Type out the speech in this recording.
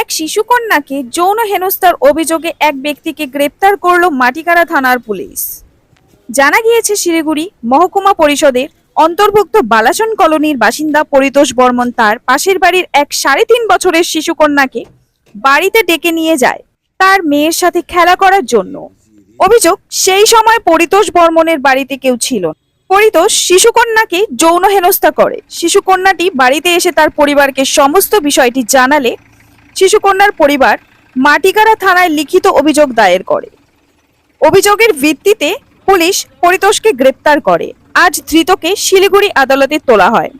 এক শিশুকন্যাকে যৌন হেনস্থার অভিযোগে এক ব্যক্তিকে গ্রেপ্তার করল মাটিকারা থানার পুলিশ। জানা গিয়েছে, শিলিগুড়ি মহকুমা পরিষদের অন্তর্ভুক্ত বালাসন কলোনির বাসিন্দা পরিতোষ বর্মন তার পাশের বাড়ির এক সাড়ে তিন বছরের শিশুকন্যাকে বাড়িতে ডেকে নিয়ে যায় তার মেয়ের সাথে খেলা করার জন্য। অভিযোগ, সেই সময় পরিতোষ বর্মনের বাড়িতে কেউ ছিল। পরিতোষ শিশুকন্যাকে যৌন হেনস্থা করে। শিশুকন্যাটি বাড়িতে এসে তার পরিবারকে সমস্ত বিষয়টি জানালে শিশুকন্যার পরিবার মাটিকারা থানায় লিখিত অভিযোগ দায়ের করে। অভিযোগের ভিত্তিতে পুলিশ পরিতোষকে গ্রেপ্তার করে। আজ ধৃতকে শিলিগুড়ি আদালতে তোলা হয়।